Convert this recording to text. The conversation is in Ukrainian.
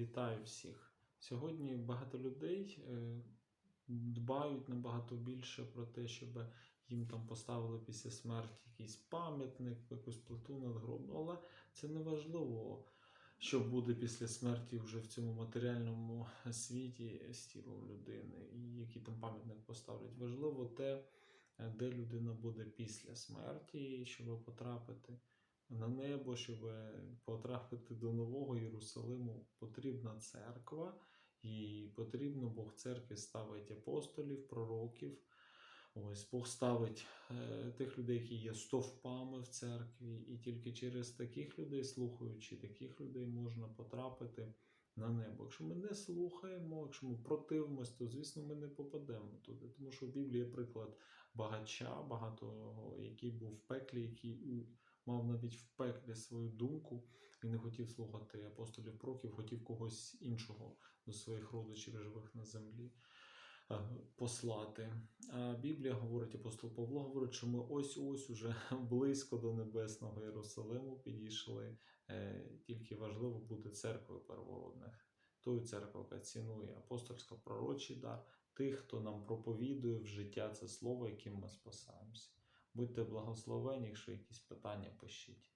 Вітаю всіх. Сьогодні багато людей е, дбають набагато більше про те, щоб їм там поставили після смерті якийсь пам'ятник, якусь плиту над гробом. Але це не важливо, що буде після смерті вже в цьому матеріальному світі з тілом людини, і який там пам'ятник поставлять. Важливо те, е, де людина буде після смерті, щоб потрапити на небо, щоб потрапити до Нового Єрусалиму, потрібна церква, і потрібно Бог церкви ставить апостолів, пророків. Ось Бог ставить е, тих людей, які є стовпами в церкві, і тільки через таких людей, слухаючи таких людей, можна потрапити на небо. Якщо ми не слухаємо, якщо ми противимось, то звісно ми не попадемо туди. Тому що в Біблії є приклад багача, багатого, який був в пеклі, який мав навіть в пеклі свою думку і не хотів слухати апостолів пророків, хотів когось іншого до своїх родичів живих на землі е, послати. А Біблія говорить, апостол Павло говорить, що ми ось-ось уже близько до небесного Єрусалиму підійшли. Е, Тільки важливо бути церквою первородних. Тою церквою, яка цінує апостольсько-пророчий дар, тих, хто нам проповідує в життя це слово, яким ми спасаємося. Будьте благословені, якщо якісь питання пишіть.